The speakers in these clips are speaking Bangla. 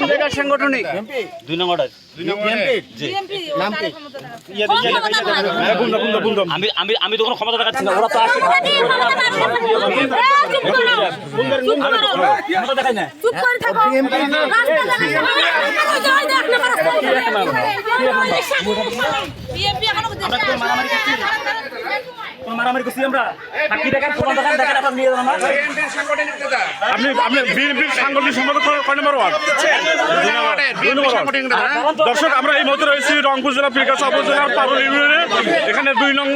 কোন জায়গার সাংগঠনিক? দুই নম্বর আমি আমি আমি তো কোনো ক্ষমতা দেখাচ্ছি না। ওরা তো আসে ক্ষমতা দেখাই না চুপ করে থাকো বিএমপি এখনও কোনো মারামারি করছি আমরা? সাক্ষী দেখেন? প্রমাণ দেখেন দেখেন? আপনার নিয়ে যাবেন আপনি আপনি বিএনপির সাংগঠনিক সম্পাদক কয় নম্বর ওয়ার্ড দুই নম্বর ওয়ার্ড। দর্শক আমরা এই মুহূর্তে রয়েছি রংপুর জেলা পিরকাছা উপজেলার পারুল ইউনিয়নে। এখানে দুই নং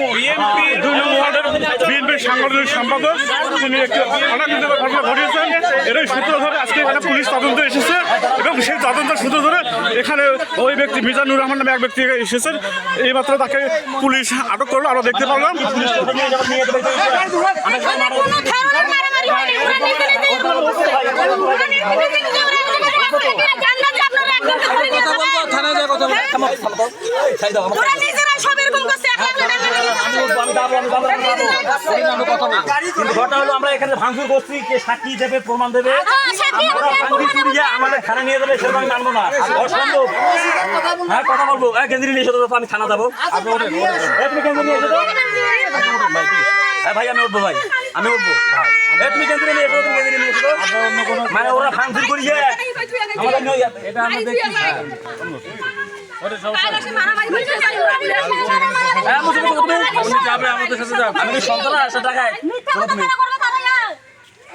দুই নং ওয়ার্ডের বিএনপির সাংগঠনিক সম্পাদক তিনি একটি অনাকৃত ঘটনা ঘটিয়েছেন। এরই সূত্র ধরে আজকে এখানে পুলিশ তদন্ত এসেছে এবং সেই তদন্তের সূত্র ধরে এখানে ওই ব্যক্তি মিজানুর রহমান নামে এক ব্যক্তি এসেছেন এইমাত্র তাকে পুলিশ আটক করল আমরা দেখতে পারলাম কোনো ধরনের ঘটনা হলো আমরা এখানে ভাঙচুর করছি কে সাক্ষী দেবে প্রমাণ দেবে হ্যাঁ, আমরা আমাদের ভাঙচুর থানা নিয়ে যাবে সেরকম আমি মানবো না অসম্ভব হ্যাঁ কথা বলব হ্যাঁ কেন্দ্রে নিয়ে এসে আমি থানা যাব নিয়ে এসো হ্যাঁ ভাই আমি উঠবো ভাই আমি উঠবো এ, তুমি কেন্দ্রে নিয়ে এসো তুমি কেন্দ্রে নিয়ে এসো মানে ওরা ভাঙচুর করিয়ে আমাদের এটা আমরা দেখি হ্যাঁ যাবে আমাদের সাথে যাবে? আমি কি সন্তান আসে টাকায়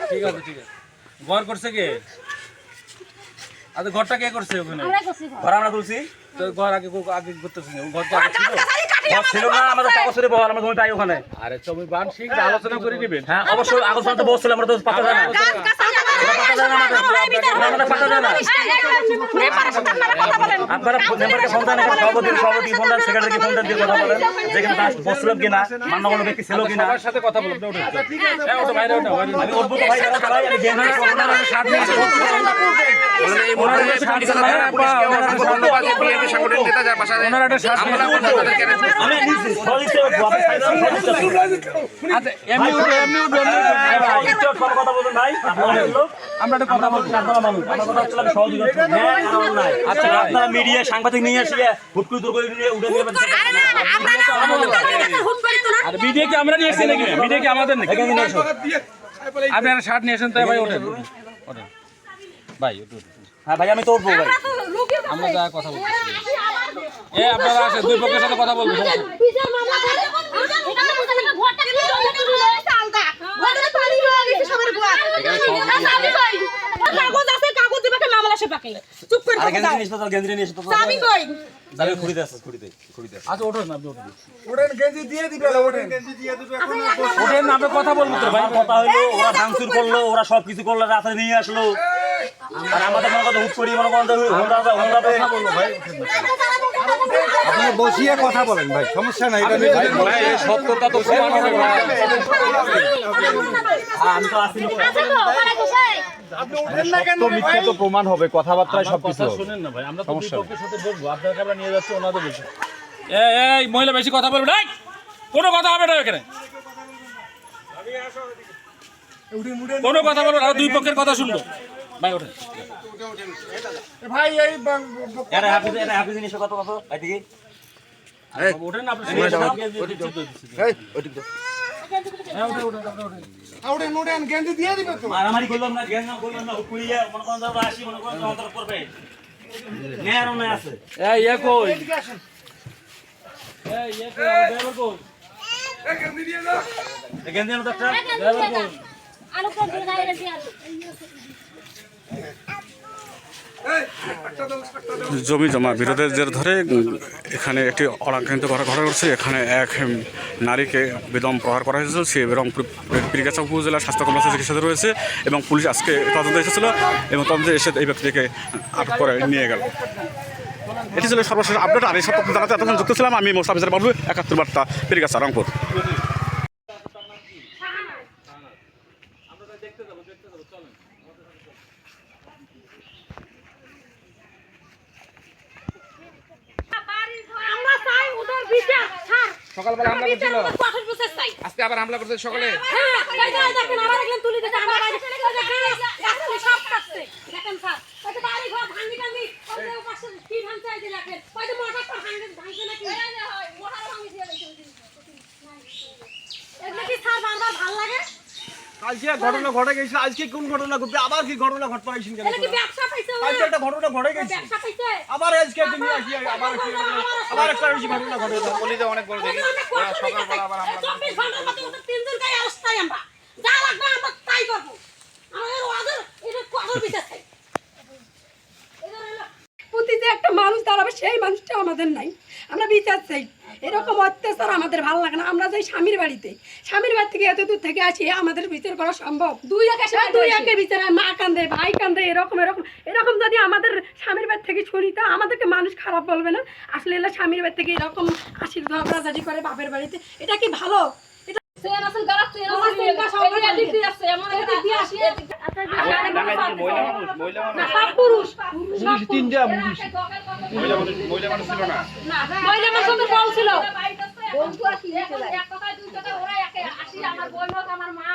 ঠিক আছে ঠিক আছে। ঘর করছে কে? আচ্ছা ঘরটা কে করছে ওখানে? ঘর। আমরা তুলছি? তো ঘর আগে আগে করতেছি ঘর তো আগে ছিল না আমাদের কাগজ করে বহাল আমরা জমি পাই ওখানে আরে তুমি বান ঠিক আলোচনা করে নিবেন হ্যাঁ অবশ্যই আগস্ট মাসে বসছিলাম আমরা তো পাতা যায় না আমাদের পাতা যায় না আপনারা মেম্বারকে ফোন দেন সভাপতি সভাপতি ফোন দেন সেক্রেটারিকে ফোন দেন দিয়ে কথা বলেন যেখানে তার বসছিলাম কিনা ব্যক্তি ছিল কিনা সাথে কথা বলবেন হ্যাঁ। আমি ভাই ভাই আমি সাত মিনিট আচ্ছা আমরা একটা কথা বলব। হ্যাঁ। আচ্ছা আপনারা মিডিয়া সাংবাদিক নিয়ে আসিয়ে হুট করে দূর নিয়ে উঠে দিয়ে আর মিডিয়া কি আমরা নিয়ে এসেছি নাকি? মিডিয়া কি আমাদের নাকি? একটা শার্ট নিয়ে এসেন তাই ভাই ওঠেন। ওঠেন। ভাই হ্যাঁ ভাই আমি তো উঠবো ভাই। আমরা যা কথা বলছি এ আপনারা আসেন দুই পক্ষের সাথে কথা বলব কাগজ আছে কাগজ দিবাকে মামলা সে পাকে চুপ করে আর থাকো, গেঞ্জি যাও। নিয়ে এসো তো, গেঞ্জি নিয়ে এসো তো। চাবি কই তাহলে খুঁড়িতে আসো, খুঁড়িতে, খুঁড়িতে আচ্ছা ওঠেন আপনি ওঠেন ওঠেন গেঞ্জি দিয়ে দিবে ওঠেন ওঠেন না, আপনি কথা বলব তো ভাই কথা হইল ওরা ভাঙচুর করল ওরা সব কিছু করল রাতে নিয়ে আসলো আর আমাদের মনে কথা হুট করি মনে হোন্ডা হোন্ডাতে আপনি বসিয়ে কথা বলেন ভাই সমস্যা নাই এটা নিয়ে ভাই সত্যতা তো প্রমাণ হবে আমি তো আসি লোক তো মিথ্যে তো প্রমাণ হবে কথাবার্তায় সবকিছু কথা শুনেন না ভাই আমরা তো দুই পক্ষের সাথে বলব আপনাকে আমরা নিয়ে যাচ্ছি ওনাদের বেশি এই এই মহিলা বেশি কথা বলবে না কোনো কথা হবে না এখানে। কোনো কথা বলব না দুই পক্ষের কথা শুনব। ভাই ওঠেন। ভাই এই এরা হাফিজ এরা হাফিজ নিয়ে কত কত ভাই দিকে ওঠেন আপনি শুনে যান। গেঞ্জি মারামারি করলাম না জ্ঞান করলাম না করিয়ে মনে করেন যাব আসি মনে করেন তোমাদের করবে। নেয়ার অনেক আছে। এই ইয়ে কই? এই ইয়ে কই? ড্রাইভার কই? দিয়ে তো একটা। জমি জমা, বিরোধের জের ধরে এখানে একটি অনাকাঙ্ক্ষিত ঘটনা ঘটনা ঘটছে এখানে এক নারীকে বেদম প্রহার করা হয়েছিল। সে এবং পিরিগাছা উপজেলা স্বাস্থ্য কমপ্লেক্সে চিকিৎসাধীন রয়েছে এবং পুলিশ আজকে তদন্ত এসেছিল এবং তদন্তে এসে এই ব্যক্তিকে আটক করে নিয়ে গেল। এটি ছিল সর্বশেষ আপডেট। আর এই সব জানাতে এতক্ষণ যুক্ত ছিলাম আমি মোস্তাফিজার বাবু একাত্তর বার্তা, পিরিগাছা, রংপুর আমরা চাই ওদের বিচার ছাড় সকালবেলা হামলা করছিল আজকে আবার হামলা করছে সকালে হ্যাঁ দেখেন আমার একজন তুলে দিতে আমার বাইরে সব কাটছে দেখেন স্যার বাড়ি ঘর ভাঙি আজকে এক ঘটনা ঘটে গেছে আজকে কোন ঘটনা ঘটবে আবার কি ঘটনা ঘটতে পাইছেন কেন এটা কি ব্যবসা পাইছে ওরা? আজকে একটা ঘটনা ঘটে গেছে। আবার আজকে তুমি আসি আবার আবার একটা বেশি ঘটনা ঘটে গেছে। গলিতে অনেক বড় দেখি। সকালবেলা আবার আমরা চব্বিশ ঘণ্টার মধ্যে ওদের তিনজন গায়ে অবস্থায় আমরা। যা লাগবে আমরা তাই করব। আমাদের ওদের এটা বিচার চাই। একটা মানুষ দাঁড়াবে সেই মানুষটা আমাদের নাই। আমরা বিচার চাই। এরকম অত্যাচার আমাদের ভালো লাগে না। আমরা যাই স্বামীর বাড়িতে। স্বামীর বাড়ি থেকে এত দূর থেকে আসি আমাদের বিচার করা সম্ভব। দুই একে দুই একে বিচার হয়, মা কান্দে ভাই কান্দে এরকম এরকম এরকম যদি আমাদের স্বামীর বাড়ি থেকে শুনি তা আমাদেরকে মানুষ খারাপ বলবে না? আসলে এলা স্বামীর বাড়ি থেকে এরকম আশির ঝগড়াঝাটি করে বাপের বাড়িতে। এটা কি ভালো? এটা ছিল না। মহিলা মানুষদের বল ছিল। বন্ধু আসি এক কথায় দুই কথায় ওরা একে আসি আমার বই আমার মা